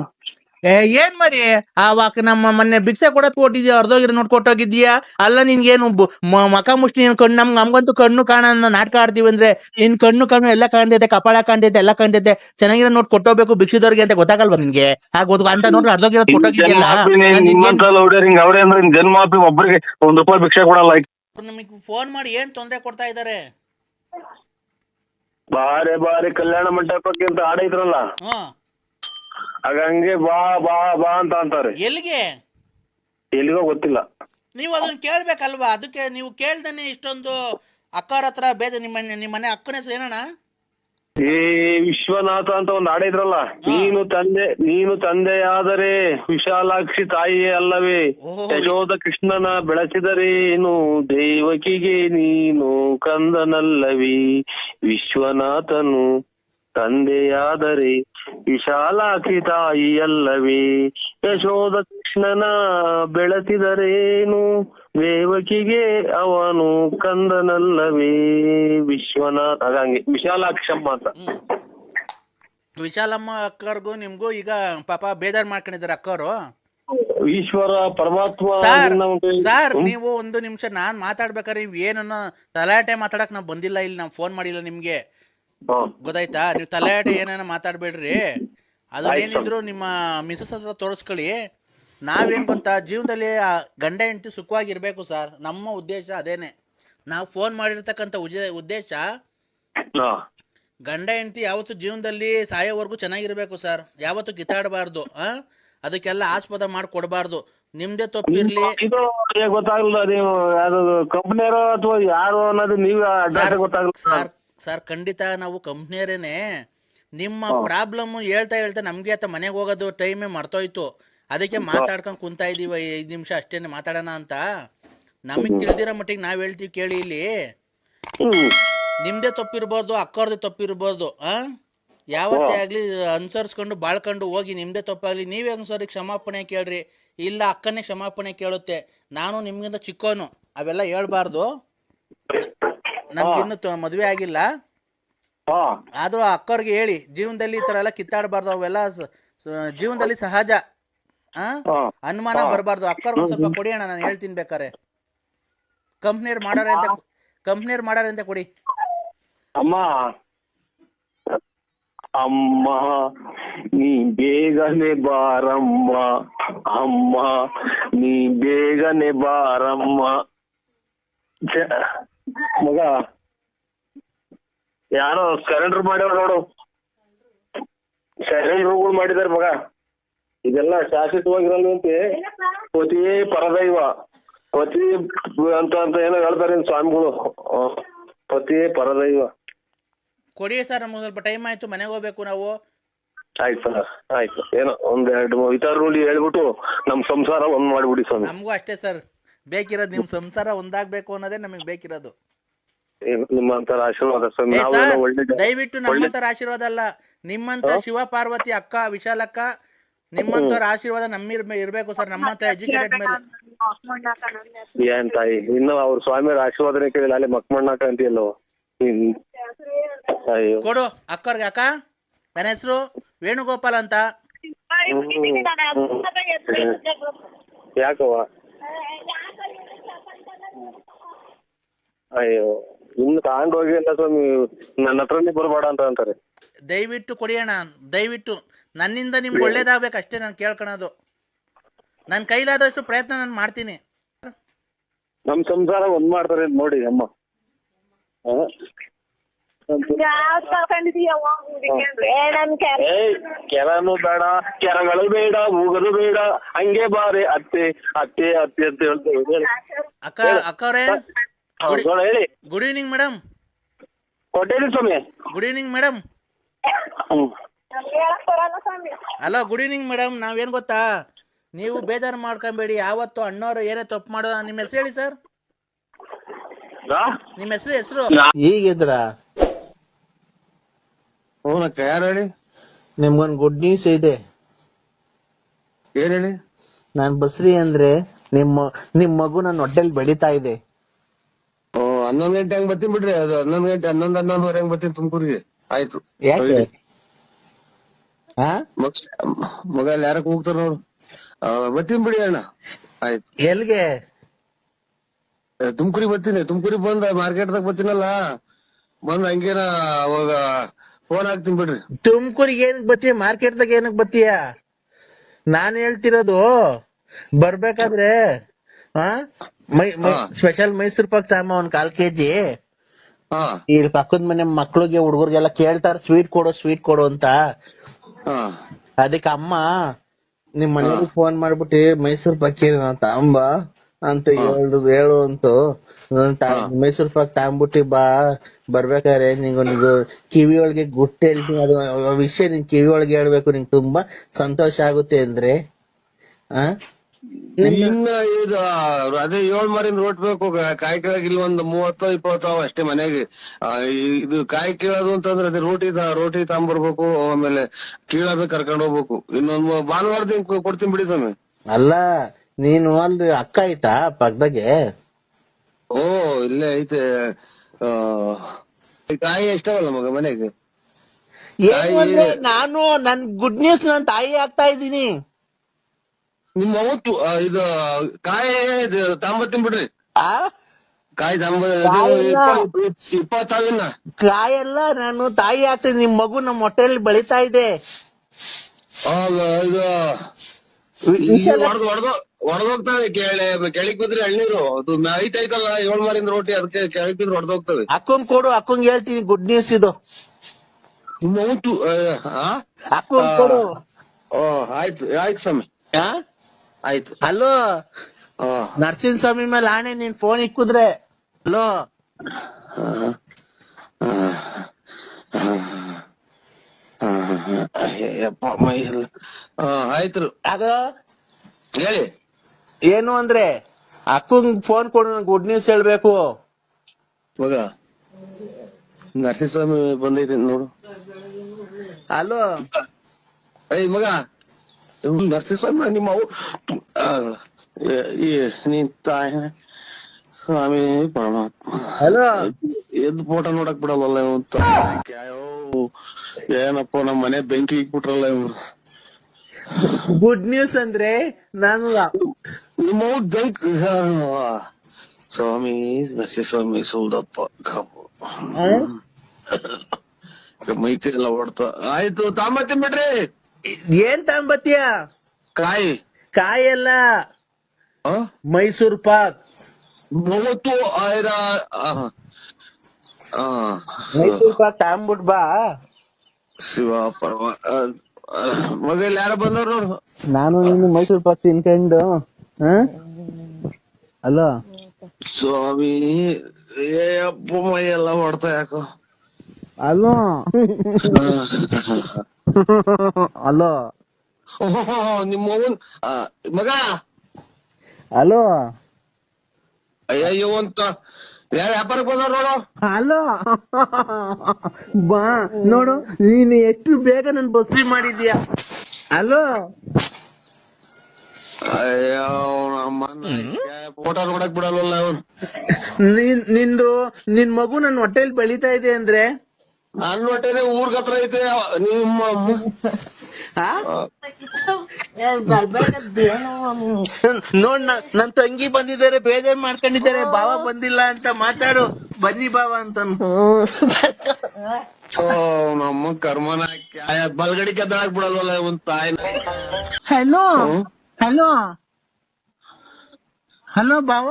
ಏ ಏನ್ ಮರಿ? ಆವಾಗ ನಮ್ಮ ಮೊನ್ನೆ ಭಿಕ್ಷೆ ಕೊಡತ್ ಕೊಟ್ಟಿದ್ಯಾ? ಅರ್ಧೋಗಿರ ನೋಡ್ ಕೊಟ್ಟೋಗಿದ್ಯಾ ಅಲ್ಲ ನಿನ್ಗೇನು ಬು- ಮ- ಮಕ ಮುಷ್ಟಿ ನೀನ್ ಕಣ್ಣು? ನಮ್ಗೆ ನಮ್ಗಂತೂ ಕಣ್ಣು ಕಾಣ ನಾಟಕ ಆಡ್ತೀವಿ ಅಂದ್ರೆ ನಿನ್ ಕಣ್ಣು ಕಣ್ಣು ಎಲ್ಲ ಕಾಣ್ತೈತೆ ಕಪಾಳ ಕಾಣ್ತೈತೆ ಎಲ್ಲ ಕಾಣ್ತೈತೆ. ಚೆನ್ನಾಗಿರೋ ನೋಟ್ ಕೊಟ್ಟೋಗ್ಬೇಕು ಭಿಕ್ಷಿದವ್ರಿಗೆ ಅಂತ ಗೊತ್ತಾಗಲ್ವಾ ನಿನ್ಗೆ? ಆಗ ಗೊತ್ತ ಅಂತ ನೋಡ್ರಿ ಅರ್ಧೋಗಿರೋದು ಕೊಟ್ಟೋಗಿದ್ಯಲ್ಲ ನಿಮ್ಮಂತ ಲೌಡರ್ ಹಿಂಗ್ ಅವ್ರೆ ಅಂದ್ರೆ ಹಿಂಗ್ ಜನ್ಮಾಪಿ ಒಬ್ಬರಿಗೆ ಒಂದ್ ರೂಪಾಯಿ ಭಿಕ್ಷೆ ಕೊಡಲ್ಲ. ನಮಗೆ ಫೋನ್ ಮಾಡಿ ಏನ್ ತೊಂದರೆ ಕೊಡ್ತಾ ಇದಾರೆ? ಬಾರೆ ಬಾರಿ ಕಲ್ಯಾಣ ಮಂಟಪಕ್ಕೆ ಅಂತ ಆಗ ಹಂಗೆ ಬಾ ಬಾ ಬಾ ಅಂತ ಅಂತಾರೆ. ಎಲ್ಲಿಗೆ? ಎಲ್ಲಿಗೋ ಗೊತ್ತಿಲ್ಲ. ನೀವು ಅದನ್ನ ಕೇಳ್ಬೇಕಲ್ವಾ? ಅದಕ್ಕೆ ನೀವು ಕೇಳ್ದೇನೆ ಇಷ್ಟೊಂದು ಅಕ್ಕವ್ರ ಹತ್ರ ಬೇದ ನಿಮ್ಮ ನಿಮ್ಮ ಮನೆ ಅಕ್ಕನ ಹೆಸರು ಏನಣ್ಣ? ಈ ವಿಶ್ವನಾಥ ಅಂತ ಒಂದ್ ಇದ್ರಲ್ಲ? ನೀನು ತಂದೆ ನೀನು ತಂದೆಯಾದರೆ ವಿಶಾಲಾಕ್ಷಿ ತಾಯಿಯೇ ಅಲ್ಲವೇ? ಯಶೋದ ಯಶೋಧ ಕೃಷ್ಣನ ಬೆಳೆಸಿದರೇನು ದೇವಕಿಗೆ ನೀನು ಕಂದನಲ್ಲವಿ? ವಿಶ್ವನಾಥನು ತಂದೆಯಾದರೆ ವಿಶಾಲಾಕ್ಷಿ ತಾಯಿಯಲ್ಲವೇ? ಯಶೋದ ಕೃಷ್ಣನ ಬೆಳೆಸಿದರೇನು? ದೇವಕಿಗೆ ಅವನು ಕಂದನಲ್ಲವೇ? ವಿಶ್ವನಾಥ ಹಾಗಂಗೆ ವಿಶಾಲಾಕ್ಷಮ್ಮ ಅಂತ. ವಿಶಾಲಮ್ಮ ಅಕ್ಕರ್ಗೂ ನಿಮ್ಗೂ ಈಗ ಪಾಪ ಬೇಜಾರ್ ಮಾಡ್ಕೊಂಡಿದ್ದಾರೆ ಅಕ್ಕವರು ಈಶ್ವರ ಪರಮಾತ್ಮ ಸರ್ ಸರ್ ನೀವು ಒಂದು ನಿಮಿಷ ನಾನ್ ಮಾತಾಡ್ಬೇಕಾದ್ರೆ ನೀವ್ ಏನನ್ನ ತಲಾಟೆ ಮಾತಾಡಕ್ ನಾವ್ ಬಂದಿಲ್ಲ ಇಲ್ಲಿ ನಾವ್ ಫೋನ್ ಮಾಡಿಲ್ಲ ನಿಮ್ಗೆ. ಗೊತ್ತಾಯ್ತಾ? ನೀವು ತಲಾಟೆ ಏನೇನ ಮಾತಾಡ್ಬೇಡ್ರಿ. ಅದನ್ನೇನಿದ್ರು ನಿಮ್ಮ ಮಿಸಸ್ ಹತ್ರ ತೋರಿಸ್ಕೊಳ್ಳಿ. ನಾವೇನ್ ಗೊತ್ತಾ? ಜೀವನದಲ್ಲಿ ಗಂಡ ಹೆಂಡತಿ ಸುಖವಾಗಿರ್ಬೇಕು ಸರ್. ನಮ್ಮ ಉದ್ದೇಶ ಅದೇನೆ. ನಾವು ಫೋನ್ ಮಾಡಿರ್ತಕ್ಕಂತ ಉದ್ದೇಶ. ಗಂಡ ಹೆಂಡತಿ ಯಾವತ್ತು ಜೀವನದಲ್ಲಿ ಸಾಯೋವರೆಗೂ ಚೆನ್ನಾಗಿರ್ಬೇಕು ಸರ್. ಯಾವತ್ತು ಕಿತ್ತಾಡಬಾರ್ದು ಆ? ಅದಕ್ಕೆಲ್ಲ ಆಸ್ಪದ ಮಾಡಿ ಕೊಡಬಾರ್ದು ನಿಮ್ದೇ ತಪ್ಪಿರ್ಲಿ. ಇದು ಹೇಗೆ ಗೊತ್ತಾಗಲ್ಲ ನೀವು ಅಥವಾ ಯಾರು ಅನ್ನೋದು ನೀವೇ ಗೊತ್ತಾಗಲ್ಲ ಸರ್ ಸರ್ ಖಂಡಿತ ನಾವು ಕಂಪ್ನಿಯರೇನೆ. ನಿಮ್ಮ ಪ್ರಾಬ್ಲಮ್ ಹೇಳ್ತಾ ಹೇಳ್ತಾ ನಮ್ಗೆ ಆತ ಮನೆಗೆ ಹೋಗೋದು ಟೈಮೇ ಮರ್ತೋಯ್ತು. ಅದಕ್ಕೆ ಮಾತಾಡ್ಕೊಂಡು ಕುಂತಾ ಇದೀವಿ ಐದು ನಿಮಿಷ ಅಷ್ಟೇನೆ ಮಾತಾಡೋಣ ಅಂತ. ನಮಗೆ ತಿಳಿದಿರೋ ಮಟ್ಟಿಗೆ ನಾವ್ ಹೇಳ್ತೀವಿ ಕೇಳಿ ಇಲ್ಲಿ. ಹ್ಮ್ ತಪ್ಪಿರ್ಬಾರ್ದು ತಪ್ಪಿರ್ಬೋದು ಅಕ್ಕವ್ರದ್ದು ತಪ್ಪಿರ್ಬೋದು ಆ? ಯಾವತ್ತೇ ಆಗ್ಲಿ ಅನುಸರಿಸ್ಕೊಂಡು ಬಾಳ್ಕೊಂಡು ಹೋಗಿ ನಿಮ್ಮದೇ ತಪ್ಪಾಗ್ಲಿ ನೀವೇ ಒಂದ್ಸರಿ ಕ್ಷಮಾಪಣೆ ಕೇಳ್ರಿ. ಇಲ್ಲ ಅಕ್ಕನೇ ಕ್ಷಮಾಪಣೆ ಕೇಳುತ್ತೆ. ನಾನು ನಿಮ್ಗಿಂತ ಚಿಕ್ಕೋನು ಅವೆಲ್ಲ ಹೇಳ್ಬಾರ್ದು. ನಮ್ಗಿನ್ನು ಮದುವೆ ಮದ್ವೆ ಆಗಿಲ್ಲ. ಆದ್ರೂ ಅಕ್ಕವ್ರಿಗೆ ಹೇಳಿ ಜೀವನದಲ್ಲಿ ಈ ತರ ಎಲ್ಲ ಕಿತ್ತಾಡಬಾರ್ದು ಅವೆಲ್ಲ ಜೀವನದಲ್ಲಿ ಸಹಜ ಆ? ಹಾ. ಅನುಮಾನ ಬರಬಾರ್ದು. ಅಕ್ಕವ್ರಿಗೆ ಒಂದ್ ಸ್ವಲ್ಪ ಕೊಡಿ ಅಣ್ಣ ನಾನು ಹೇಳ್ತೀನಿ ಬೇಕಾರೆ ಕಂಪ್ನಿಯರ್ ಮಾಡಾರೆ ಅಂತ ಕಂಪ್ನಿಯರ್ ಮಾಡಾರೆ ಅಂತ ಕೊಡಿ. ಅಮ್ಮ ಅಮ್ಮ ನೀ ಬೇಗನೆ ಬಾರಮ್ಮ ಅಮ್ಮ ನೀ ಬೇಗನೆ ಬಾರಮ್ಮ ಛೆ, ಮಗ ಯಾರೋ ಸರೆಂಡರ್ ಮಾಡ್ಯಾರ ನೋಡು ಸರೆಂಡರ್ಗಳು ಮಾಡಿದಾರೆ ಮಗ ಇದೆಲ್ಲ ಶಾಶ್ವತವಾಗಿರಲ್ವಂತೆ ಪತಿಯೇ ಪರದೈವ ಪತಿ ಅಂತ ಅಂತ ಏನೋ ಹೇಳ್ತಾರೆ ಸ್ವಾಮಿಗಳು ಆ, ಪತಿಯೇ ಪರದೈವ ಕೊಡಿ ಸರ್ ನಮ್ಗೆ ಸ್ವಲ್ಪ ಟೈಮ್ ಆಯ್ತು ಮನೆಗೆ ಹೋಗ್ಬೇಕು ನಾವು. ಆಯ್ತು ಸರ್ ಆಯ್ತು. ಏನೋ ಒಂದೆರಡು ಎರಡು ಇತರ ರೂಢಿ ಹೇಳ್ಬಿಟ್ಟು ನಮ್ ಸಂಸಾರ ಒಂದ್ ಮಾಡ್ಬಿಡಿ ಸರ್ ನಮಗೂ ಅಷ್ಟೇ ಸರ್. ಬೇಕಿರೋದು ನಿಮ್ ಸಂಸಾರ ಒಂದಾಗ್ಬೇಕು ಅನ್ನೋದೇ ನಮಗೆ ಬೇಕಿರೋದು. ನಿಮ್ಮಂತರ ಆಶೀರ್ವಾದ ಸ್ವಾಮಿ. ಏ ನಾವು ಸರ್ ಏನೋ ಒಳ್ಳೆ ದಯವಿಟ್ಟು ನಮ್ಮಂತರ ಆಶೀರ್ವಾದ ಅಲ್ಲ. ನಿಮ್ಮಂತ ಶಿವ ಪಾರ್ವತಿ ಅಕ್ಕ ವಿಶಾಲಕ್ಕ ನಿಮ್ಮಂತವ್ರ ಆಶೀರ್ವಾದ ನಮ್ಮಿರ್ ಇರ್ಬೇಕು ಸರ್ ನಮ್ಮಂತ ಎಜುಕೇಟೆಡ್ ಮೇಲೆ. ಏನ್ ತಾಯಿ ಇನ್ನು ಅವ್ರ ಸ್ವಾಮಿಯವ್ರ ಆಶೀರ್ವಾದನೆ ಕೇಳಿಲ್ಲ ಅಲ್ಲಿ ಮಕ್ಮಣ್ಣಾಕ ಅಂತೀಯಲ್ಲೋ. ಹ್ಮ್. ಅಯ್ಯೋ. ಕೊಡು ಅಕ್ಕವ್ರಿಗೆ ಅಕ್ಕ? ನನ್ನ ಹೆಸರು? ವೇಣುಗೋಪಾಲ್ ಅಂತ? ಯಾಕವ್ವ? ಅಯ್ಯೋ. ಇನ್ನು ತಗೊಂಡು ಹೋಗಿ ಅಂತ ಸ್ವಾಮಿ ನನ್ನ ಹತ್ರನೇ ಬರ್ಬೇಡ ಅಂತ ಅಂತಾರೆ. ದಯವಿಟ್ಟು ಕೊಡಿ ಅಣ್ಣ ದಯವಿಟ್ಟು. ನನ್ನಿಂದ ನಿಮ್ಗೆ ಒಳ್ಳೇದಾಗ್ಬೇಕು ಅಷ್ಟೇ ನಾನು ಕೇಳ್ಕೊಳೋದು. ನನ್ನ ಕೈಲಾದಷ್ಟು ಪ್ರಯತ್ನ ನಾನು ಮಾಡ್ತೀನಿ. ನಮ್ ಸಂಸಾರ ಒಂದ್ ಮಾಡ್ತಾರೆ ನೋಡಿ ಅಮ್ಮ. ಕೆರನು ಬೇಡ ಕೆರಗಳು ಬೇಡ ಮೂಗದು ಬೇಡ ಹಂಗೆ ಬಾರೆ ಅತ್ತೆ ಅತ್ತೆ ಅತ್ತೆ ಅಂತ ಹೇಳ್ತೇವೆ ಹೇಳಿ. ಅಕ್ಕ ಅಕ್ಕವ್ರೆ ಹೇಳಿ ಗುಡ್ ಈವ್ನಿಂಗ್ ಮೇಡಮ್. ಕೊಟ್ಟೇನಿ ಸ್ವಾಮಿ. Good evening madam. ಅಲ್ಲ ಹಲೋ ಗುಡ್ ಈವ್ನಿಂಗ್ ಮೇಡಮ್ ನಾವೇನ್ ಗೊತ್ತಾ? ನೀವು ಬೇಜಾರು ಮಾಡ್ಕೊಂಬೇಡಿ ಯಾವತ್ತು ಅಣ್ಣವ್ರು ಏನೇ ತಪ್ಪು ಮಾಡೋ ನಿಮ್ಮ ಹೆಸರು ಹೇಳಿ ಸರ್? ನಿಮ್ಮ ಹೆಸರು ಹೆಸರು? ಈಗಿದ್ರ ಹ್ಞೂನಕ್ಕ ಯಾರು ಹೇಳಿ? ನಿಮ್ಗೊಂದ್ ಗುಡ್ ನ್ಯೂಸ್ ಇದೆ. ಏನ್ ಹೇಳಿ? ನಾನ್ ಬಸ್ರಿ ಅಂದ್ರೆ ನಿಮ್ಮ ನಿಮ್ ಮಗು ನನ್ನ ಹೊಟ್ಟೆಲ್ ಬೆಳಿತಾ ಇದೆ. ಹನ್ನೊಂದು ಗಂಟೆ ಹಂಗ್ ಬರ್ತೀನಿ ಬಿಡ್ರಿ. ಅದು ಹನ್ನೊಂದು ಗಂಟೆ ಹನ್ನೊಂದು ಹನ್ನೊಂದುವರೆ ಹಂಗ್ ಬರ್ತೀನಿ ತುಮಕೂರಿಗೆ. ಆಯ್ತು. ಯಾಕೆ? ಹಾ? ಮಗ- ಯಾರಕ್ ಹೋಗ್ತಾರ ನೋಡು. ಆ, ಬರ್ತೀನಿ ಬಿಡಿ ಅಣ್ಣ. ಆಯ್ತು. ಎಲ್ಗೆ? ತುಮಕೂರಿಗೆ ಬರ್ತೀನಿ ತುಮಕೂರಿಗೆ ಬಂದ ಮಾರ್ಕೆಟ್ದಾಗ ಬರ್ತೀನಲ್ಲ ಬಂದ್ ಹಂಗೇನ ಅವಾಗ ಫೋನ್ ಹಾಕ್ತೀನಿ ಬಿಡ್ರಿ. ತುಮಕೂರಿಗೆ ಏನಕ್ ಬತ್ತೀಯ ಮಾರ್ಕೆಟ್ದಾಗ ಏನಕ್ ಬತ್ತೀಯ ನಾನ್ ಹೇಳ್ತಿರೋದು ಬರ್ಬೇಕಾದ್ರೆ ಹಾ ಮೈ ಸ್ಪೆಷಲ್ ಮೈಸೂರ್ ಪಾಕ್ ಸಾಮ ಒಂದ್ ಕಾಲ್ ಕೆಜಿ. ಆ ಇಲ್ಲಿ ಪಕ್ಕದ ಮನೆ ಮಕ್ಳಿಗೆ ಹುಡುಗರಿಗೆಲ್ಲ ಕೇಳ್ತಾರ ಸ್ವೀಟ್ ಕೊಡು ಸ್ವೀಟ್ ಕೊಡು ಅಂತ. ಅದಕ್ಕೆ ಅಮ್ಮ ನಿಮ್ ಮನೆಗೆ ಫೋನ್ ಮಾಡ್ಬಿಟ್ಟಿ ಮೈಸೂರ್ ಪಾಕ್ ತಾಂಬ ಅಂತ ಹೇಳು ಹೇಳು ಅಂತು. ಮೈಸೂರ್ ಪಾಕ್ ತಾಂಬಿಟ್ಟಿ ಬಾ ಬರ್ಬೇಕಾದ್ರೆ ನಿಂಗ ನಿಂಗು ಕಿವಿ ಒಳಗೆ ಗುಟ್ಟು ಹೇಳ್ತೀನಿ. ಅದು ವಿಷಯ ನಿನ್ ಕಿವಿ ಒಳಗೆ ಹೇಳ್ಬೇಕು ನಿಂಗೆ ತುಂಬಾ ಸಂತೋಷ ಆಗುತ್ತೆ ಅಂದ್ರೆ. ಆ? ಇನ್ನ ಇದು ಅದೇ ಏಳ್ ಮರಿನ್ ರೋಟ್ ಬೇಕು ಕಾಯಿ ಕೇಳಕ್ ಇಲ್ಲಿ ಒಂದ್ ಮೂವತ್ತೋ ಇಪ್ಪತ್ತೋ ಅಷ್ಟೇ ಮನೆಗೆ. ಇದು ಕಾಯಿ ಕೀಳೋದು ಅಂತಂದ್ರೆ ಅದೇ ರೋಟಿ ರೋಟಿ ತಗೊಂಬರ್ಬೇಕು ಆಮೇಲೆ ಕೀಳಬೇಕು ಕರ್ಕೊಂಡ್ ಹೋಗ್ಬೇಕು. ಇನ್ನೊಂದ್ ಭಾನುವಾರ ಕೊಡ್ತೀನಿ ಬಿಡಿ ಸ್ವಾಮಿ. ಅಲ್ಲ ನೀನು ಅಲ್ಲಿ ಅಕ್ಕ ಐತಾ ಪಕ್ಕದಾಗೆ? ಓ ಇಲ್ಲೇ ಐತೆ. ತಾಯಿ ಎಷ್ಟವಲ್ಲ ಮಗ ಮನೆಗೆ? ಏನು ಅಂದ್ರೆ ನಾನು ನನ್ ಗುಡ್ ನ್ಯೂಸ್ ನನ್ ತಾಯಿ ಆಗ್ತಾ ಇದ್ದೀನಿ. ನಿಮ್ಮ ಅವತ್ತು ಇದು ಕಾಯಿ ಇದು ತಗೊಂಬರ್ತೀನಿ ಬಿಡ್ರಿ. ಆ? ಕಾಯಿ ತಾಂಬ? ಇಪ್ಪತ್ತಾವಿನ ಕಾಯೆಲ್ಲ ನಾನು ತಾಯಿ ಆಗ್ತೀನಿ ನಿಮ್ ಮಗು ನಮ್ಮ ಹೊಟ್ಟೆಯಲ್ಲಿ ಬೆಳಿತಾ ಇದೆ. ಇದು ಕೆಳೆ ಕೆಳಗ್ ಬಿದ್ರೆ ಎಳ್ನೀರು. ಅದು ಐಟ್ ಐತಲ್ಲ ಏಳ್ ಮಾರಿಂದ ರೋಟಿ ಅದಕ್ಕೆ ಕೆಳಗ್ ಬಿದ್ರೆ ಹೊಡೆದೋಗ್ತವೆ ಅಕ್ಕಂಗ್ ಕೊಡು ಅಕ್ಕಂಗ್ ಹೇಳ್ತೀನಿ ಗುಡ್ ನ್ಯೂಸ್ ಇದು. ಮೌಂಟು ಅಕ್ಕಂಗ್ ಕೊಡು. ಆಯ್ತು ಆಯ್ತು ಸ್ವಾಮಿ? ಆಯ್ತು. ಹಲೋ ಆ, ನರಸಿಂಹ ಸ್ವಾಮಿ ಮೇಲೆ ಆಣೆ ನೀನ್ ಫೋನ್ ಇಕ್ಕುದ್ರೆ. ಹಲೋ ಆ, ಆ, ಆ, ಆ, ಯಪ್ಪ ಮೈ ಎಲ್ಲ ಆ, ಆಯ್ತು ಅದು ಹೇಳಿ. ಏನು ಅಂದ್ರೆ ಅಕ್ಕಂಗ್ ಫೋನ್ ಕೊಡು ಗುಡ್ ನ್ಯೂಸ್ ಹೇಳ್ಬೇಕು. ಮಗ ನರಸಿಂಹಸ್ವಾಮಿ ಬಂದೈತೆ ನೋಡು. ಹಲೋ ಏ ಮಗ. ಇವ್ನು ನರಸಿಂಹಸ್ವಾಮಿ ನಿಮ್ಮ ಅವು ಈ- ನಿನ್ ತಾಯಿ ಸ್ವಾಮಿ ಪರಮಾತ್ಮ. ಹಲೋ. ಎದ್ದು ಫೋಟೋ ನೋಡಕ್ ಬಿಡಲ್ಲ ಅಂತ. ಏನಪ್ಪ ನಮ್ ಮನೆ ಬೆಂಕಿ ಇಕ್ಬಿಟ್ರಲ್ಲ ಇವ್ರು. ಗುಡ್ ನ್ಯೂಸ್ ಅಂದ್ರೆ ನಾನು ನಿಮ್ಮ ಬೆಂಕಿ ಸ್ವಾಮಿ ನರಸಿಂಹಸ್ವಾಮಿ ಸೌದಪ್ಪ ಹ್ಮ್. ಮೈಕೈ ಎಲ್ಲ ಹೊಡ್ತ ಆಯ್ತು ತಾಂಬತ್ತಿ ಬಿಡ್ರಿ. ಏನ್ ತಾಂಬತ್ಯ ಕಾಯಿ. ಕಾಯಿ ಆ? ಮೈಸೂರ್ ಪಾಕ್. ಮೂವತ್ತು ಆಯ್ರ? ಆ, ಆ, ಮೈಸೂರ್ ಪಾಕ್ ತಗೊಂಬಿಟ್ ಬಾ. ಶಿವ ಪರಮ ಮಗ ಯಾರ ಬಂದವ್ರು ನೋಡು. ನಾನು ನೀನು ಮೈಸೂರ್ ಪಾಕ್ ತಿನ್ಕೊಂಡು ಅಲೋ? ಸ್ವಾಮಿ ಏ ಅಪ್ಪ ಮೈ ಎಲ್ಲ ಹೊಡ್ತಾ ಯಾಕೋ? ಅಲೋ? ಅಲೋ? ನಿಮ್ಮ ಮಗ? ಅಲೋ? ಅಯ್ಯಯ್ಯೋ ಅಂತ. ವ್ಯಾಪಾರಕ್ಕೆ ಬಂದವ್ರು ನೋಡು. ಹಲೋ ಬಾ ನೋಡು ನೀನು ಎಷ್ಟು ಬೇಗ ನನ್ ಬಸ್ರಿ ಮಾಡಿದ್ಯಾ? ಹಲೋ ಅಯ್ಯೋ ಫೋಟೋ ನೋಡಕ್ ಬಿಡಲ್ವಲ್ಲ ಅವ್ನು. ನಿನ್ ನಿಂದು ನಿನ್ ಮಗು ನನ್ ಹೊಟ್ಟೆಲ್ ಬೆಳಿತಾ ಇದೆ ಅಂದ್ರೆ? ನನ್ನ ಹೊಟ್ಟೆನೆ ಊರ್ಗತ್ರ ಹತ್ರ ಐತೆ ನಿಮ್ಮ? ನೋಡ್ ನನ್ ತಂಗಿ ಬಂದಿದ್ದಾರೆ ಬೇಜಾರ್ ಮಾಡ್ಕೊಂಡಿದ್ದಾರೆ ಬಾವ ಬಂದಿಲ್ಲ ಅಂತ ಮಾತಾಡು. ಬನ್ನಿ ಬಾವ ಅಂತ ಓ ನಮ್ಮ ಕರ್ಮನ ಬಲ್ಗಡಿ ಕೆದ್ದಾಕ್ ಬಿಡಲ್ವಲ್ಲ ಒಂದ್ ತಾಯಿ? ಹಲೋ ಹಲೋ ಹಲೋ ಬಾವ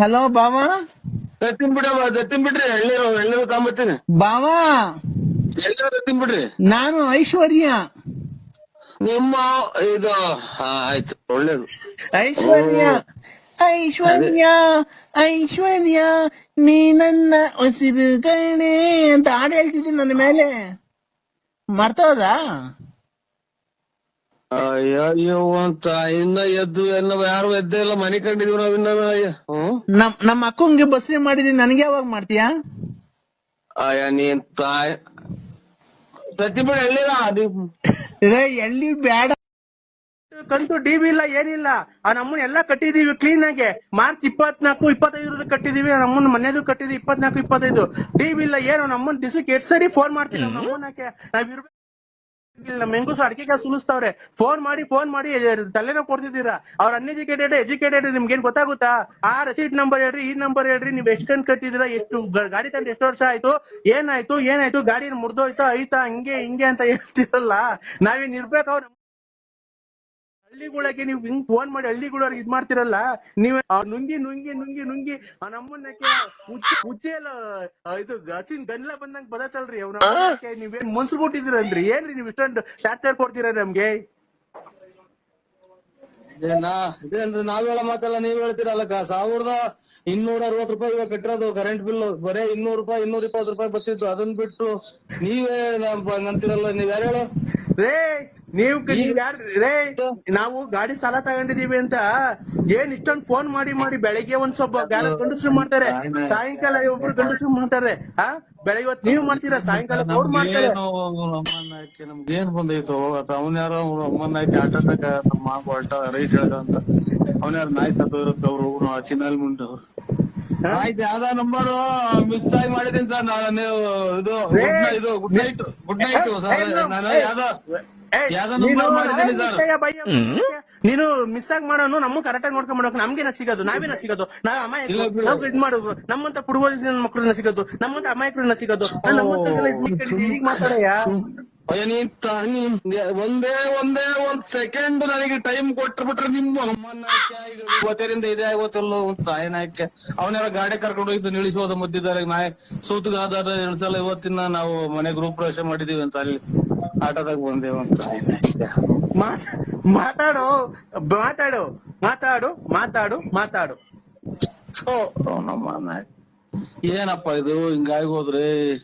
ಹಲೋ ಬಾವ ದತ್ತಿನ್ ಬಿಡವ ದತ್ತಿನ್ ಬಿಡ್ರಿ ಎಳ್ಳೀರು ಎಳ್ನೀರು ತಾಂಬತ್ತೀನಿ. ಬಾವ! ಎಳ್ಳೀರು ದತ್ತಿನ್ ಬಿಡ್ರಿ ನಾನು ಐಶ್ವರ್ಯ. ನಿಮ್ಮ ಇದು ಆಯ್ತು ಒಳ್ಳೇದು. ಐಶ್ವರ್ಯ ಐಶ್ವರ್ಯ ಐಶ್ವರ್ಯ ನೀ ನನ್ನ ಉಸಿರು ಗಣೆ ಅಂತ ಹಾಡು ಹೇಳ್ತಿದ್ದೀನಿ ನನ್ನ ಮೇಲೆ. ಮರ್ತೋದಾ? ಅಯ್ಯೋ ಅಂತ ಇನ್ನ ಎದ್ದು ಎಲ್ಲ ಯಾರು ಎದ್ದೇ ಇಲ್ಲ ಮನೆ ಕಂಡಿದೀವಿ ನಾವ್ ಇನ್ನ ಹ್ಮ್? ನಮ್ ನಮ್ಮ ಅಕ್ಕಂಗೆ ಬಸ್ರಿ ಮಾಡಿದೀನಿ ನನಗೆ ಯಾವಾಗ ಮಾಡ್ತೀಯಾ? ಅಯ್ಯ ನೀನ್ ತಾಯಿ ನೀವು ಏ ಎಳ್ಳಿ ಬೇಡ. ಕಂತು ಡಿ ಬಿ ಇಲ್ಲ ಏನಿಲ್ಲ. ಆ ನಮ್ಮನ್ನ ಎಲ್ಲಾ ಕಟ್ಟಿದೀವಿ ಕ್ಲೀನ್ ಆಗಿ. ಮಾರ್ಚ್ ಇಪ್ಪತ್ನಾಕು ಇಪ್ಪತ್ತೈದು ಕಟ್ಟಿದೀವಿ. ನಮ್ಮನ್ನ ಮನೆದು ಕಟ್ಟಿದೀವಿ ಇಪ್ಪತ್ನಾಲ್ಕು ಇಪ್ಪತ್ತೈದು. ಡಿ ಬಿ ಇಲ್ಲ ಏನು? ನಮ್ಮನ್ ದಿವಸಕ್ಕೆ ಎಷ್ಟ್ ಸರಿ ಫೋನ್ ಮಾಡ್ತೀವಿ ನಮ್ಮನ್ನಕ್ಕೆ ನಾವ್ ಇರ್ಬೇಕು. ನಮ್ಮ ಹೆಂಗಸು ಅಡಿಕೆ ಸುಲಿಸ್ತಾವ್ರೆ ಫೋನ್ ಮಾಡಿ ಫೋನ್ ಮಾಡಿ ತಲೆನೋ ಕೊಡ್ತಿದ್ದೀರಾ? ಅವ್ರ ಅನ್ಎಜುಕೇಟೆಡ್ ಎಜುಕೇಟೆಡ್ ನಿಮ್ಗೇನ್ ಗೊತ್ತಾಗುತ್ತಾ? ಆ ರಸೀಟ್ ನಂಬರ್ ಹೇಳ್ರಿ, ಈ ನಂಬರ್ ಹೇಳ್ರಿ, ನೀವ್ ಎಷ್ಟು ಕಣ್ ಕಟ್ಟಿದಿರಾ ಎಷ್ಟು ಗಾಡಿ ತಂದು ಎಷ್ಟು ವರ್ಷ ಆಯ್ತು, ಏನಾಯ್ತು ಏನಾಯ್ತು ಗಾಡಿ ಮುರಿದೋಯ್ತಾ, ಐತಾ, ಹಂಗೆ, ಹಿಂಗೆ ಅಂತ ಹೇಳ್ತಿರಲ್ಲ. ನಾವೇನ್ ಇರ್ಬೇಕು ಅವ್ರ ಹಳ್ಳಿಗಳಿಗೆ ನೀವು ಹಿಂಗ್ ಫೋನ್ ಮಾಡಿ ಹಳ್ಳಿಗಳವ್ರಿಗೆ ಇದ್ ಮಾಡ್ತಿರಲ್ಲ ನೀವ್ ನುಂಗಿ ನುಂಗಿ ನುಂಗಿ ನುಂಗಿ ಆ ನಮ್ಮನ್ನ ಉಚ್ಚೆ ಎಲ್ಲ ಇದು ಹಸಿನ್ ಗನ್ಲ ಬಂದಂಗ್ ಬದತ್ತಲ್ರಿ ಅವ್ನ ನೀವೇನ್ ಮುನ್ಸ್ಬಿಟ್ಟಿದ್ರನ್ರಿ ಏನ್ರಿ ನೀವ್ ಇಷ್ಟೊಂದು ಟಾರ್ಚರ್ ಕೊಡ್ತೀರ ನಮ್ಗೆ? ಇದೇನಾ? ಇದೇನ್ರಿ ನಾವ್ ಹೇಳ ಮಾತಲ್ಲ ನೀವ್ ಹೇಳ್ತೀರಲ್ಲ ಸಾವಿರದ ಇನ್ನೂರ ಅರವತ್ ರೂಪಾಯಿ ಇವಾಗ ಕಟ್ಟಿರೋದು ಕರೆಂಟ್ ಬಿಲ್ ಬರೇ ಇನ್ನೂರು ರೂಪಾಯಿ ಇನ್ನೂರ ಇಪ್ಪತ್ತು ರೂಪಾಯಿ ಬರ್ತಿತ್ತು. ಅದನ್ ಬಿಟ್ಟು ನೀವೇ ನಂತಿರಲ್ಲ ಅಂತೀರಲ್ಲ ನೀವ್ ಯಾರು ಹೇಳು? ರೇ ನೀವು ರೇ ನಾವು ಗಾಡಿ ಸಾಲ ತಗೊಂಡಿದೀವಿ ಅಂತ ಏನ್ ಇಷ್ಟೊಂದ್ ಫೋನ್ ಮಾಡಿ ಮಾಡಿ ಬೆಳಿಗ್ಗೆ ಒಂದ್ ಸ್ವಲ್ಪ ಗಂಡಸ್ರು ಮಾಡ್ತಾರೆ. ಸಾಯಂಕಾಲ ಒಬ್ರು ಗಂಡಸ್ರು ಮಾಡ್ತಾರೆ. ಆ? ಬೆಳಿಗ್ಗೆ ಹೊತ್ತು ನೀವು ಮಾಡ್ತೀರಾ? ಸಾಯಂಕಾಲ ಅವ್ರು ಮಾಡ್ತಾರೆ. ನಮ್ಗೆ ಏನ್ ಬಂದೈತು ಅವನ್ ಯಾರೋ ಅಮ್ಮನ್ನ ಹಾಕಿ ಆಟ ನಮ್ಮ ಆಟ ರೈಟ್ ಹೇಳ್ದ ಅಂತ. ಅವನ್ ಯಾರು ನಾಯಿ ಸತ್ತು ಇರುತ್ತೆ ಅವ್ರು ಚಿನ್ನಲ್ಲಿ ಮುಂದೆ ಅವ್ರು ಆಯ್ತು ಯಾವ್ದೋ ನಂಬರ್ ಮಿಸ್ ಆಗಿ ಮಾಡಿದೀನಿ ಸರ್ ನಾನು ಇದು good night good night sir ನಾನು ಯಾವ್ದೋ ನೀನು ಮಿಸ್ ಆಗಿ ಮಾಡೋನು ನಮ್ಮ ಕರೆಕ್ಟ್ ಆಗಿ ನೋಡ್ಕೊಂಡ್ ಮಾಡೋಕೆ ನಮ್ಗೆ ಸಿಗೋದು ನಾವೇನ ಸಿಗೋದು? ನಾವ್ ಅಮಾಯಕರು ಬಿಡು. ಇದ್ ಮಾಡೋದು ನಮ್ಮಂತ ಪುಡುಗೋದಿನ ಮಕ್ಕಳನ್ನ ಸಿಗೋದು ನಮ್ಮಂತ ಅಮಾಯಕರನ್ನ ಸಿಗೋದು ಈಗ ಮಾತಾಡಯ್ಯ? ಅಯ್ಯ ನೀನ್ ನೀನ್ ಒಂದೇ ಒಂದೇ ಒಂದ್ ಸೆಕೆಂಡ್ ನನಗೆ ಟೈಮ್ ಕೊಟ್ಬಿಟ್ರೆ ನಿಮ್ಮ ಅಮ್ಮನ ಇವತ್ತರಿಂದ ಇದೇ ಆಗೋತಲ್ಲೋ ಒಂದ್ ತಾಯಿನಾಯ್ಕೆ ಅವನೆಲ್ಲ ಗಾಡಿ ಕರ್ಕೊಂಡು ಹೋಗಿದ್ದು ನಿಲ್ಲಿಸೋದ ಮಧ್ಯದಲ್ಲಿ ನಾಯ ಎರಡ್ ಸಲ ಇವತ್ತಿನ ನಾವು ಮನೆ ಗೃಹ ಪ್ರವೇಶ ಮಾಡಿದೀವಿ ಅಂತ ಅಲ್ಲಿ. ಆಟೋದಾಗ ಬಂದೇವಂತ ಮಾತಾಡು ಮಾತಾಡು ಮಾತಾಡು ಮಾತಾಡು ಮಾತಾಡು. ಸೊ ನಮ್ಮ ಏನಪ್ಪ ಇದು? ಹಿಂಗಾಗಿ ಹೋದ್ರೆ?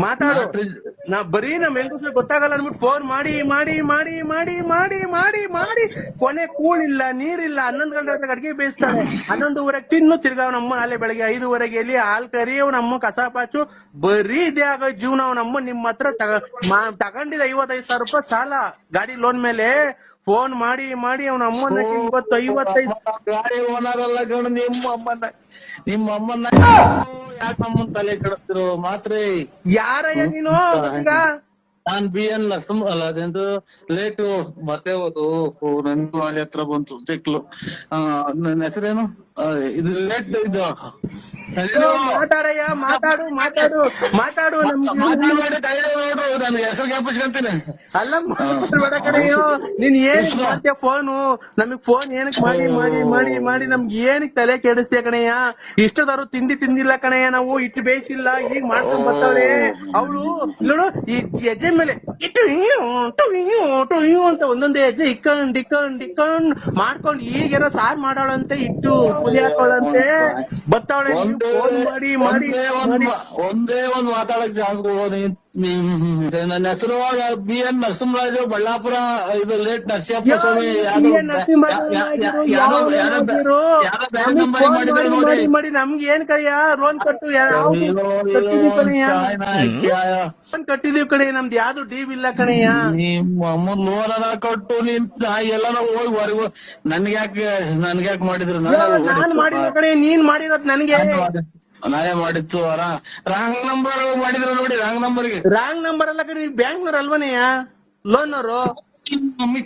ಮಾತಾಡು. ನಾ ಬರೀ ನಮ್ ಹೆಂಗಸ್ರು ಗೊತ್ತಾಗಲ್ಲ ಅನ್ಬಿಟ್ಟು ಫೋನ್ ಮಾಡಿ ಮಾಡಿ ಮಾಡಿ ಮಾಡಿ ಮಾಡಿ ಮಾಡಿ ಮಾಡಿ. ಕೊನೆ ಕೂಳಿಲ್ಲ, ನೀರಿಲ್ಲ, ಹನ್ನೊಂದು ಗಂಟೆ ಅಡಿಗೆ ಬೇಯಿಸ್ತಾಳೆ ಹನ್ನೊಂದುವರೆಗೆ ತಿನ್ನು, ತಿರ್ಗಾ ನಮ್ಮ ನಾಳೆ ಬೆಳಗ್ಗೆ ಐದುವರೆಗೆ ಇಲ್ಲಿ ಹಾಲ್ ಕರಿ ನಮ್ಮ ಕಸ ಪಾಚು. ಬರೀ ಇದೇ ಜೀವನ ನಮ್ಮ ನಿಮ್ಮ ಹತ್ರ ತಗ ಮಾ- ತಗೊಂಡಿದ್ದ ಐವತ್ತೈದು ಸಾವಿರ ರೂಪಾಯಿ ಸಾಲ. ಗಾಡಿ ಲೋನ್ ಮೇಲೆ ಫೋನ್ ಮಾಡಿ ಮಾಡಿ ಅವನ ಅಮ್ಮನ ಇವತ್ತು ಐವತ್ತೈದು ಗಾಡಿ ಓನರ್ ಅಲ್ಲ ಕಣ ನಿಮ್ಮ ಅಮ್ಮನ ನಿಮ್ಮ ಅಮ್ಮನ ಯಾಕೆ ಅಮ್ಮನ ತಲೆ ಕೆಡಿಸ್ತಿರೋ ಮಾತ್ರ? ಯಾರ ನೀನು? ಈಗ? ನಾನ್ ಬಿ ಎನ್ ನರಸಿಂಹ ಅಲ್ಲ ಅದೆಂದು ಲೇಟ್ ಮತ್ತೆ ಹೋದು ನಂದು ಅಲ್ಲಿ ಹತ್ರ ಬಂತು ಸಿಕ್ಲು ಆ, ನನ್ನ ಹೆಸರೇನು? ಇದು ಲೇಟ್ ಇದು ಮಾತಾಡಯ್ಯ ಮಾತಾಡು ಮಾತಾಡು ಮಾತಾಡು ಅಲ್ಲ ಬೇಡ ಕಡೆಯೋ ನೀನ್ ಏನಕ್ ಮಾಡ್ತೀಯ ಫೋನು? ನಮಗ್ ಫೋನ್ ಏನಕ್ ಮಾಡಿ ಮಾಡಿ ಮಾಡಿ ಮಾಡಿ ನಮ್ಗೆ ಏನಕ್ ತಲೆ ಕೆಡಿಸ್ತೀಯ ಕಣಯ್ಯ? ಇಷ್ಟದಾರು ತಿಂಡಿ ತಿಂದಿಲ್ಲ ಕಣಯ್ಯ ನಾವು ಇಟ್ಟು ಬೇಯಿಸಿಲ್ಲ ಈಗ ಮಾಡ್ಕೊಂಡ್ ಬರ್ತಾಳೆ. ಅವಳು ನೋಡು ಈ ಹೆಜ್ಜೆ ಮೇಲೆ ಇಟ್ಟು ಇಟ್ಟು ಟು ಹಿಂಗೆ ಅಂತ ಒಂದೊಂದೇ ಹೆಜ್ಜೆ ಇಕ್ಕಂಡ್ ಇಕ್ಕಂಡ್ ಇಕ್ಕಂಡ್ ಮಾಡ್ಕೊಂಡ್ ಈಗೇನೋ ಸಾರ್ ಮಾಡೋಳಂತೆ ಇಟ್ಟು ಪುಲಿ ಹಾಕೊಳ್ಳಂತೆ ಬತ್ತಾವಳೆ ಒಂದೇ ಫೋನ್ ಮಾಡಿ ಮಾಡಿ ಒಂದೇ ಒಂದ್ ಮಾತಾಡಕ್ ಜಾಸ್ತಿ ನನ್ನ ಹೆಸರು ಬಿ ಎನ್ ನರಸಿಂಹರಾಜು ಬಳ್ಳಾಪುರ ಇದು ಲೇಟ್ ನರಸಿಂಹಪ್ಪ ಸ್ವಾಮಿ ಮಾಡಿ ನಮ್ಗೆ ಏನ್ ಕಯ್ಯ ರೋನ್ ಕಟ್ಟು ರೋನ್ ಕಟ್ಟಿದೀವಿ ಕಣೆ ನಮ್ದು ಯಾವ್ದು ಡೀವ್ ಇಲ್ಲ ಕಣಯ್ಯ ನಿಮ್ಮ ಅಮ್ಮ ಲೋನ್ ಅದ ಕಟ್ಟು ನೀನ್ ಎಲ್ಲ ಹೋಗಿ ಹೊರಗು ನನ್ಗ್ಯಾಕ್ ನನ್ಗ್ಯಾಕ್ ಮಾಡಿದ್ರು ನಾನ್ ಮಾಡಿರೋ ಕಣೆ ನೀನ್ ಮಾಡಿರೋದ್ ನನ್ಗೆ. ನಾನೇ ಮಾಡಿತ್ತು ರಾಂಗ್ ನಂಬರ್ ಮಾಡಿದ್ರು ನೋಡಿ ರಾಂಗ್ ನಂಬರ್ಗೆ ರಾಂಗ್ ನಂಬರ್ ಅಲ್ಲ ಕಡೆ ಬ್ಯಾಂಕ್ ಅಲ್ವನೇಯ? ಲೋನ್ ಅವರು ಮಮ್ಮಿ